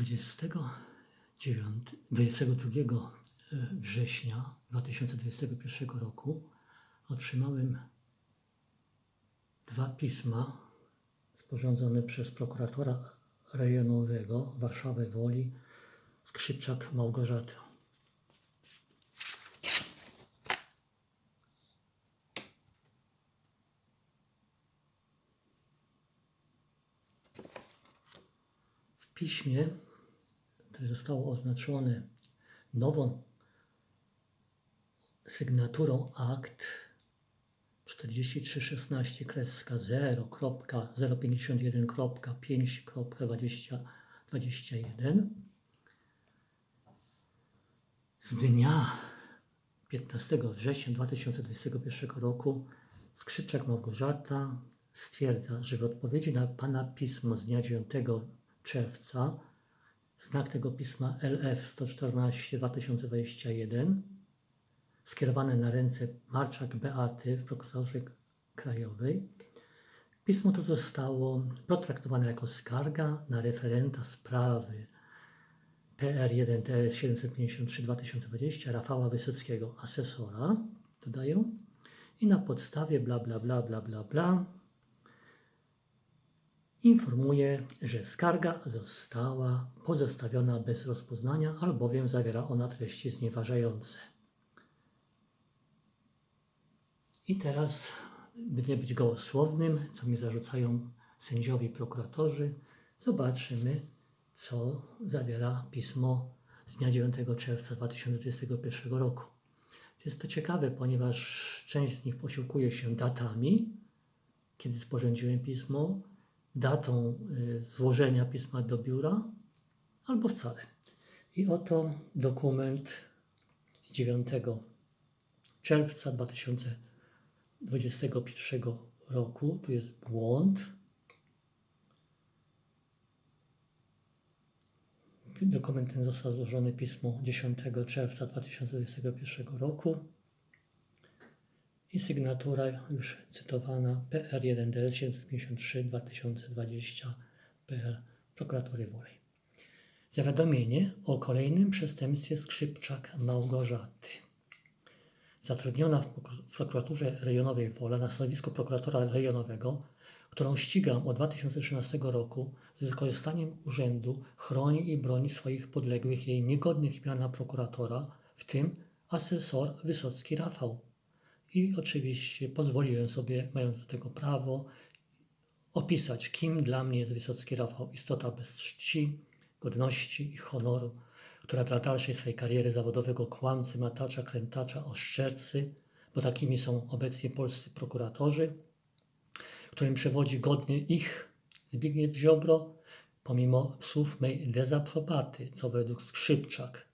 29, 22 września 2021 roku otrzymałem dwa pisma sporządzone przez prokuratora rejonowego Warszawy Woli Skrzypczak Małgorzaty. W piśmie, które zostało oznaczone nową sygnaturą akt 4316 kreska 0.051.5.2021 z dnia 15 września 2021 roku Skrzypczak Małgorzata stwierdza, że w odpowiedzi na Pana pismo z dnia 9 czerwca znak tego pisma LF 114 2021 skierowane na ręce Marczak Beaty w prokuraturze krajowej. Pismo to zostało potraktowane jako skarga na referenta sprawy PR1TS 753-2020 Rafała Wysockiego, asesora, dodaję, i na podstawie bla bla bla bla bla bla informuje, że skarga została pozostawiona bez rozpoznania, albowiem zawiera ona treści znieważające. I teraz, by nie być gołosłownym, co mi zarzucają sędziowie i prokuratorzy, zobaczymy, co zawiera pismo z dnia 9 czerwca 2021 roku. Jest to ciekawe, ponieważ część z nich posiłkuje się datami, kiedy sporządziłem pismo, datą y, złożenia pisma do biura, albo wcale. I oto dokument z 9 czerwca 2021 roku. Tu jest błąd. Dokument ten został złożony pismo 10 czerwca 2021 roku i sygnatura już cytowana PR1DL 753 2020 PR Prokuratury Woli. Zawiadomienie o kolejnym przestępstwie Skrzypczak Małgorzaty. Zatrudniona w prokuraturze rejonowej Wola na stanowisku prokuratora rejonowego, którą ścigam od 2013 roku z wykorzystaniem urzędu, chroni i broni swoich podległych jej niegodnych miana prokuratora, w tym asesor Wysocki Rafał. I oczywiście pozwoliłem sobie, mając do tego prawo, opisać, kim dla mnie jest Wysocki Rafał. Istota bez czci, godności i honoru, która dla dalszej swojej kariery zawodowego kłamcy, matacza, krętacza, oszczercy, bo takimi są obecnie polscy prokuratorzy, którym przewodzi godny ich Zbigniew Ziobro, pomimo słów mej dezaprobaty, co według Skrzypczak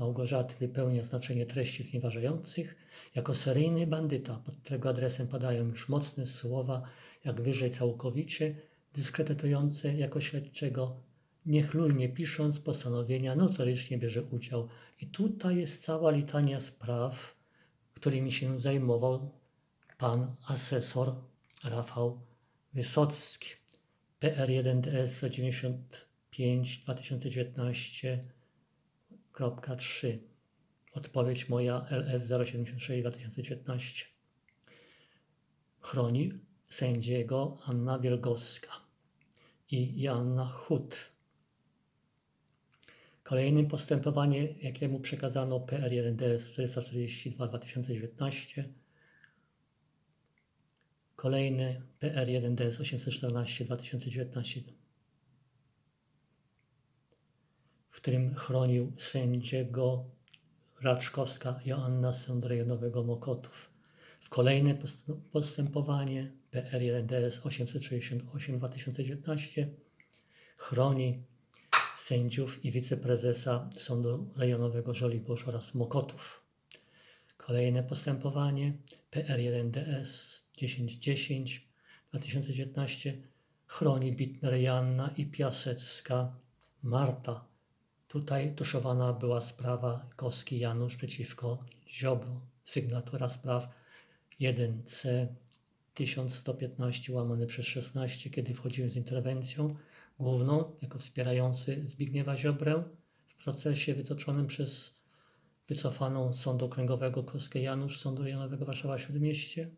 Małgorzaty wypełnia znaczenie treści znieważających, jako seryjny bandyta, pod którego adresem padają już mocne słowa, jak wyżej całkowicie, dyskredytujące jako śledczego, niechlujnie pisząc postanowienia, notorycznie bierze udział. I tutaj jest cała litania spraw, którymi się zajmował pan asesor Rafał Wysocki. PR1DS 195 2019.3 Odpowiedź moja LF 076 2019 chroni sędziego Anna Wielgowska i Joanna Hut. Kolejnym postępowanie, jakiemu przekazano PR1DS 442 2019 Kolejny PR1DS 814 2019 w którym chronił sędziego Raczkowska Joanna z Sądu Rejonowego Mokotów. W kolejne postępowanie PR1DS 868 2019 chroni sędziów i wiceprezesa Sądu Rejonowego Żoliborz oraz Mokotów. Kolejne postępowanie PR1DS 1010 2019 chroni Bitner Janna i Piasecka Marta Tutaj tuszowana była sprawa Koski Janusz przeciwko Ziobro. Sygnatura spraw 1C 1115 łamane przez 16, kiedy wchodziłem z interwencją główną jako wspierający Zbigniewa Ziobrę w procesie wytoczonym przez wycofaną Sądu Okręgowego Koskę Janusz Sądu Rejonowego Warszawa Śródmieście.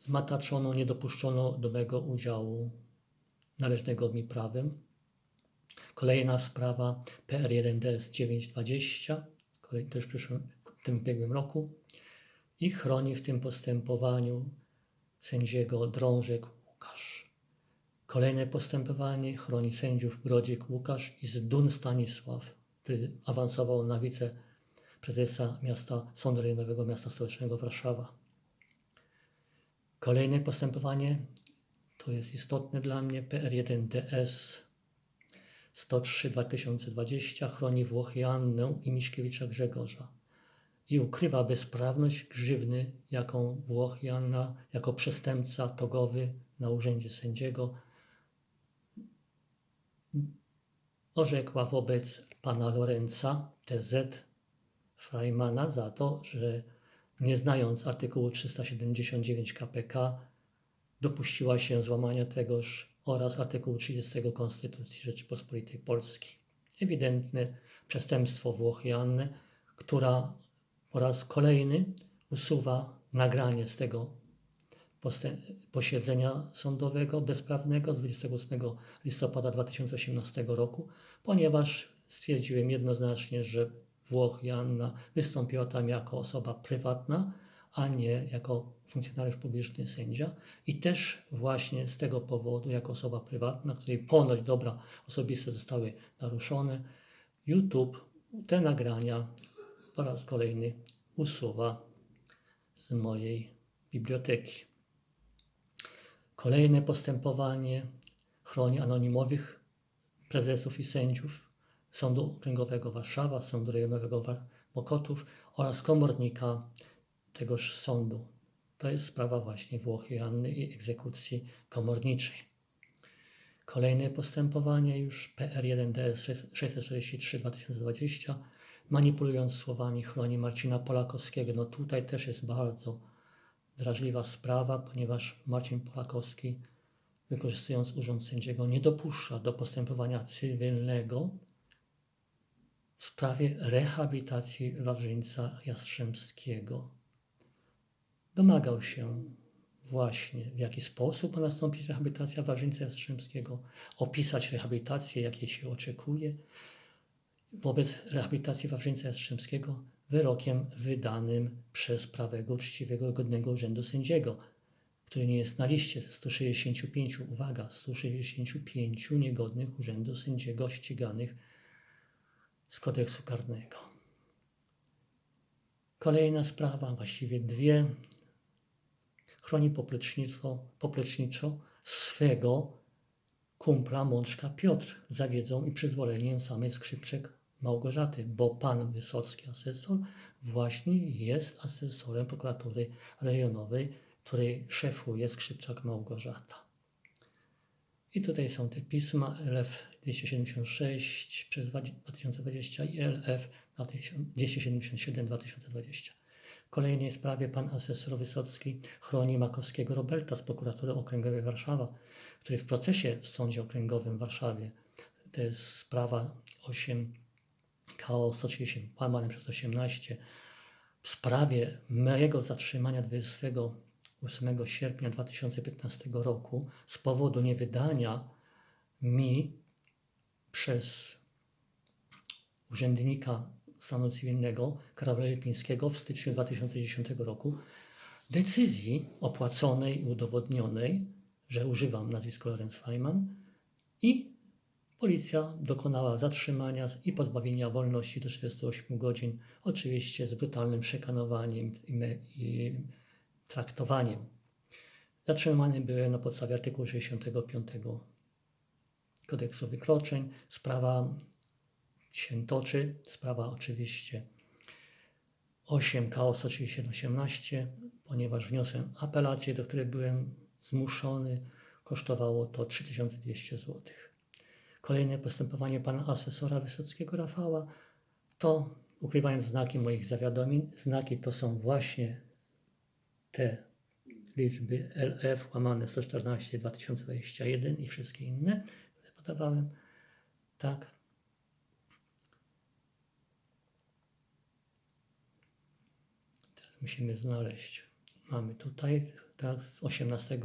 Zmataczono, nie dopuszczono do mego udziału należnego mi prawem. Kolejna sprawa PR1DS 920, kolej- to już w przyszłym, w tym ubiegłym roku i chroni w tym postępowaniu sędziego Drążek Łukasz. Kolejne postępowanie chroni sędziów Grodziek Łukasz i Zdun Stanisław, który awansował na wiceprezesa miasta Sądu Rejonowego Miasta Stołecznego Warszawa. Kolejne postępowanie, to jest istotne dla mnie, PR1DS 103-2020 chroni Włochy Annę i Miszkiewicza Grzegorza i ukrywa bezprawność grzywny, jaką Włoch Janna jako przestępca togowy na urzędzie sędziego orzekła wobec pana Lorenza TZ Freimana za to, że nie znając artykułu 379 KPK dopuściła się złamania tegoż oraz artykułu 30 Konstytucji Rzeczypospolitej Polskiej. Ewidentne przestępstwo Włochy Janny, która po raz kolejny usuwa nagranie z tego posiedzenia sądowego bezprawnego z 28 listopada 2018 roku, ponieważ stwierdziłem jednoznacznie, że Włoch Joanna wystąpiła tam jako osoba prywatna, a nie jako funkcjonariusz publiczny sędzia i też właśnie z tego powodu, jako osoba prywatna, której ponoć dobra osobiste zostały naruszone, YouTube te nagrania po raz kolejny usuwa z mojej biblioteki. Kolejne postępowanie chroni anonimowych prezesów i sędziów Sądu Okręgowego Warszawa, Sądu Rejonowego Mokotów oraz komornika tegoż sądu. To jest sprawa właśnie Włochy Janny i egzekucji komorniczej. Kolejne postępowanie już PR1DS 643-2020 manipulując słowami chroni Marcina Polakowskiego. No tutaj też jest bardzo drażliwa sprawa, ponieważ Marcin Polakowski, wykorzystując urząd sędziego, nie dopuszcza do postępowania cywilnego w sprawie rehabilitacji Wawrzyńca Jastrzębskiego. Domagał się właśnie, w jaki sposób ma nastąpić rehabilitacja Wawrzyńca Jastrzębskiego, opisać rehabilitację, jakiej się oczekuje, wobec rehabilitacji Wawrzyńca Jastrzębskiego wyrokiem wydanym przez prawego, uczciwego, godnego urzędu sędziego, który nie jest na liście ze 165, uwaga, 165 niegodnych urzędu sędziego ściganych z kodeksu karnego. Kolejna sprawa, właściwie dwie, chroni popleczniczo, popleczniczo swego kumpla Mączka Piotr za wiedzą i przyzwoleniem samej Skrzypczek Małgorzaty, bo pan Wysocki asesor właśnie jest asesorem prokuratury rejonowej, której szefuje Skrzypczak Małgorzata. I tutaj są te pisma LF 276 przez 2020 i LF 277 2020. Kolejnej sprawie pan asesor Wysocki chroni Makowskiego Roberta z prokuratury okręgowej Warszawa, który w procesie w Sądzie Okręgowym w Warszawie, to jest sprawa 8 KO 130 łamane przez 18, w sprawie mojego zatrzymania 28 sierpnia 2015 roku z powodu niewydania mi przez urzędnika stanu cywilnego Karola Lipińskiego w styczniu 2010 roku decyzji opłaconej i udowodnionej, że używam nazwiska Lorenz Feynman i policja dokonała zatrzymania i pozbawienia wolności do 48 godzin, oczywiście z brutalnym szekanowaniem i, traktowaniem. Zatrzymany byłem na podstawie artykułu 65 kodeksu wykroczeń. Sprawa się toczy, sprawa oczywiście 8 KO 137-18, ponieważ wniosłem apelację, do której byłem zmuszony, kosztowało to 3200 zł. Kolejne postępowanie pana asesora Wysockiego Rafała to, ukrywając znaki moich zawiadomień, znaki to są właśnie te liczby LF łamane 114 2021 i wszystkie inne, które podawałem. Tak. Musimy znaleźć. Mamy tutaj, tak, z 18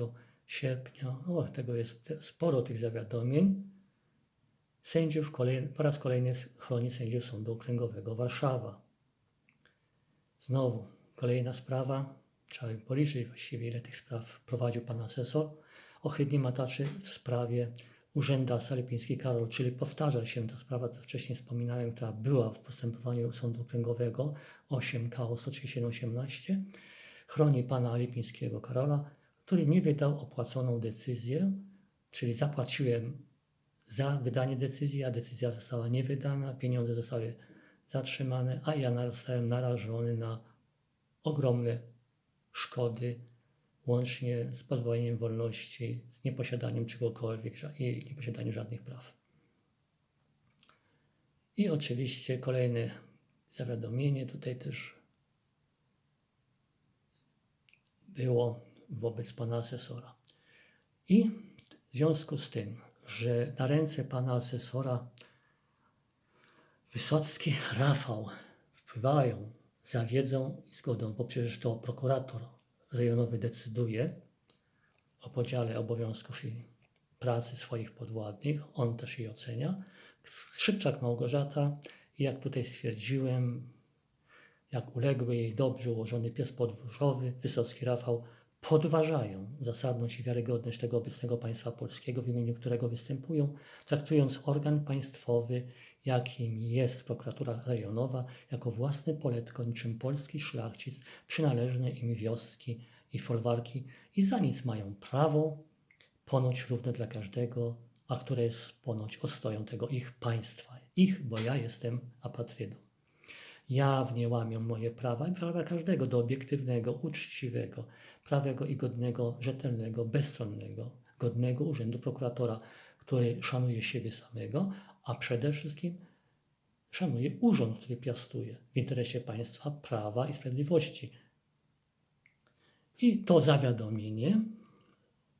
sierpnia, o, tego jest sporo tych zawiadomień. Sędziów kolej, po raz kolejny chroni sędziów Sądu Okręgowego Warszawa. Znowu kolejna sprawa, trzeba policzyć właściwie ile tych spraw prowadził pan asesor. Ohydnie mataczy w sprawie Urzęda Lipiński Karol, czyli powtarza się ta sprawa, co wcześniej wspominałem, która była w postępowaniu Sądu Okręgowego 8 KO 13118. Chroni pana Lipińskiego Karola, który nie wydał opłaconą decyzję, czyli zapłaciłem za wydanie decyzji, a decyzja została niewydana, pieniądze zostały zatrzymane, a ja zostałem narażony na ogromne szkody, łącznie z pozbawieniem wolności, z nieposiadaniem czegokolwiek i nieposiadaniem żadnych praw. I oczywiście kolejne zawiadomienie tutaj też było wobec pana asesora. I w związku z tym, że na ręce pana asesora Wysocki Rafał wpływają za wiedzą i zgodą, bo przecież to prokurator rejonowy decyduje o podziale obowiązków i pracy swoich podwładnych, on też jej ocenia. Skrzypczak Małgorzata, jak tutaj stwierdziłem, jak uległy jej dobrze ułożony pies podwórzowy, Wysocki Rafał, podważają zasadność i wiarygodność tego obecnego państwa polskiego, w imieniu którego występują, traktując organ państwowy, jakim jest prokuratura rejonowa, jako własne poletko, niczym polski szlachcic, przynależne im wioski i folwarki i za nic mają prawo, ponoć równe dla każdego, a które jest ponoć ostoją tego ich państwa. Ich, bo ja jestem apatrydą. Jawnie łamią moje prawa i prawa każdego do obiektywnego, uczciwego, prawego i godnego, rzetelnego, bezstronnego, godnego urzędu prokuratora, który szanuje siebie samego, a przede wszystkim szanuje urząd, który piastuje w interesie państwa, prawa i sprawiedliwości. I to zawiadomienie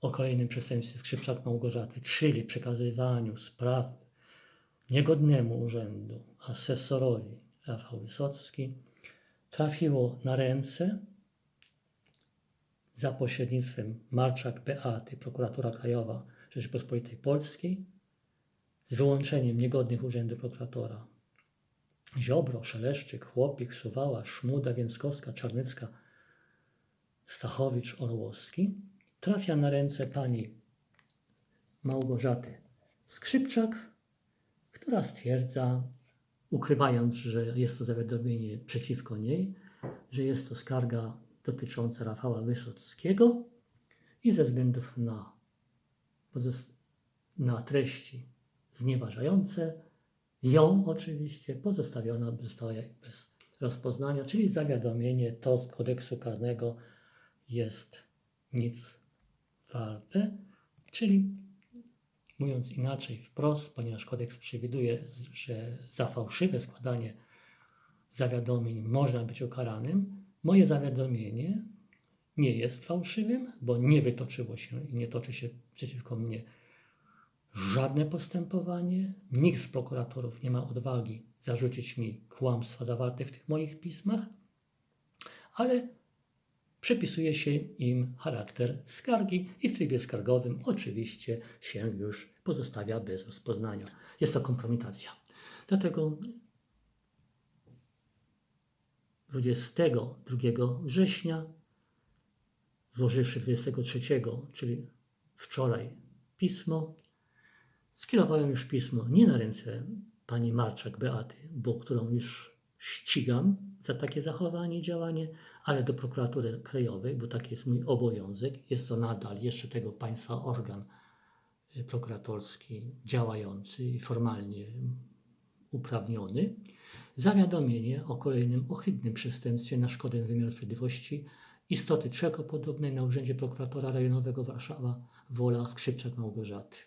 o kolejnym przestępstwie Skrzypczak Małgorzaty, czyli przekazywaniu spraw niegodnemu urzędu asesorowi Rafał Wysocki, trafiło na ręce za pośrednictwem Marczak Beaty, prokuratura krajowa Rzeczypospolitej Polskiej, z wyłączeniem niegodnych urzędu prokuratora. Ziobro, Szeleszczyk, Chłopik, Suwała, Szmuda, Więckowska, Czarnycka, Stachowicz, Orłowski, trafia na ręce pani Małgorzaty Skrzypczak, która stwierdza, ukrywając, że jest to zawiadomienie przeciwko niej, że jest to skarga dotycząca Rafała Wysockiego i ze względów na, na treści znieważające, ją oczywiście pozostawiona została bez rozpoznania, czyli zawiadomienie to z kodeksu karnego jest nic warte, czyli mówiąc inaczej wprost, ponieważ kodeks przewiduje, że za fałszywe składanie zawiadomień można być ukaranym, moje zawiadomienie nie jest fałszywym, bo nie wytoczyło się i nie toczy się przeciwko mnie żadne postępowanie. Nikt z prokuratorów nie ma odwagi zarzucić mi kłamstwa zawarte w tych moich pismach, ale przypisuje się im charakter skargi i w trybie skargowym oczywiście się już pozostawia bez rozpoznania. Jest to kompromitacja. Dlatego 22 września, złożywszy 23, czyli wczoraj pismo, skierowałem już pismo nie na ręce pani Marczak Beaty, bo którą już ścigam za takie zachowanie i działanie, ale do prokuratury krajowej, bo taki jest mój obowiązek. Jest to nadal jeszcze tego państwa organ y, prokuratorski działający i formalnie uprawniony. Zawiadomienie o kolejnym ohydnym przestępstwie na szkodę wymiaru sprawiedliwości istoty czego podobnej na urzędzie prokuratora rejonowego Warszawa Wola Skrzypczak Małgorzaty.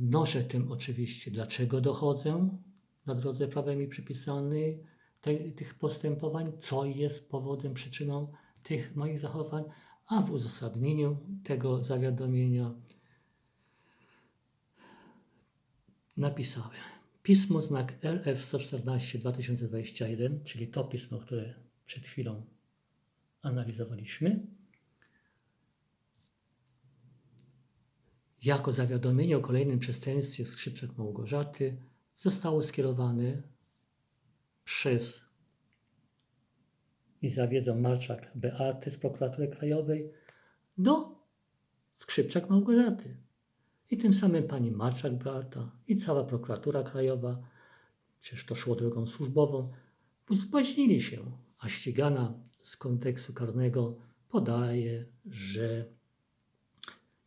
Wnoszę tym oczywiście, dlaczego dochodzę na drodze prawem i przypisanej te, tych postępowań, co jest powodem, przyczyną tych moich zachowań a w uzasadnieniu tego zawiadomienia napisałem. Pismo znak LF 114 2021, czyli to pismo, które przed chwilą analizowaliśmy, jako zawiadomienie o kolejnym przestępstwie Skrzypczak Małgorzaty zostało skierowane przez i zawiedzą Marczak Beaty z prokuratury krajowej do Skrzypczak Małgorzaty. I tym samym pani Marczak Beata i cała prokuratura krajowa, przecież to szło drogą służbową, uzbaźnili się, a ścigana z kontekstu karnego podaje, że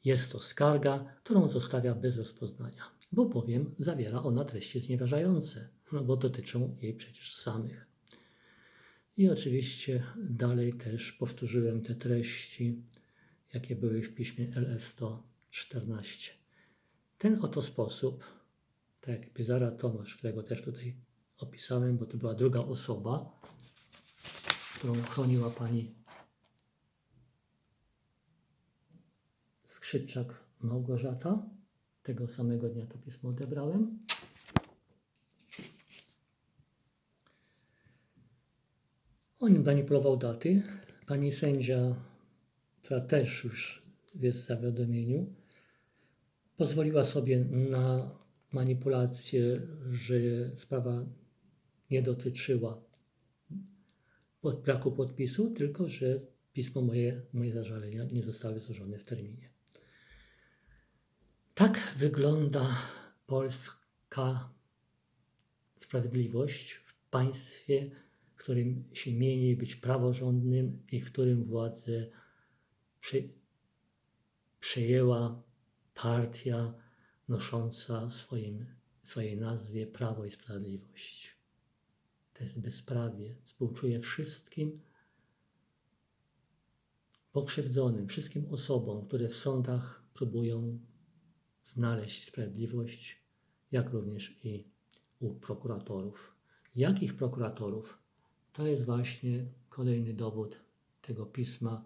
jest to skarga, którą zostawia bez rozpoznania, bo bowiem zawiera ona treści znieważające, no bo dotyczą jej przecież samych. I oczywiście dalej też powtórzyłem te treści, jakie były w piśmie LF-114. Ten oto sposób, tak jak Piezara Tomasz, którego też tutaj opisałem, bo to była druga osoba, którą chroniła pani Skrzypczak Małgorzata. Tego samego dnia to pismo odebrałem. On manipulował daty. Pani sędzia, która też już jest w zawiadomieniu, pozwoliła sobie na manipulację, że sprawa nie dotyczyła braku podpisu, tylko że pismo moje, moje zażalenia nie zostały złożone w terminie. Tak wygląda polska sprawiedliwość w państwie, w którym się mieni być praworządnym i w którym władzę przy, przejęła partia nosząca swoim, swojej nazwie Prawo i Sprawiedliwość. To jest bezprawie. Współczuję wszystkim pokrzywdzonym, wszystkim osobom, które w sądach próbują znaleźć sprawiedliwość, jak również i u prokuratorów. Jakich prokuratorów? To jest właśnie kolejny dowód tego pisma,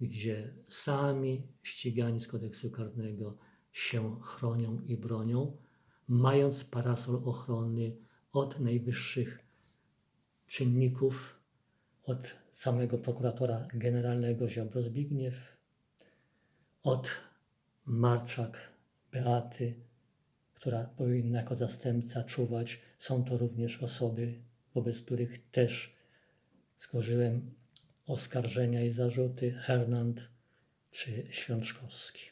gdzie sami ścigani z kodeksu karnego się chronią i bronią, mając parasol ochronny od najwyższych czynników, od samego prokuratora generalnego Ziobro Zbigniew, od Marczak Beaty, która powinna jako zastępca czuwać. Są to również osoby, wobec których też złożyłem oskarżenia i zarzuty Hernand czy Świączkowski.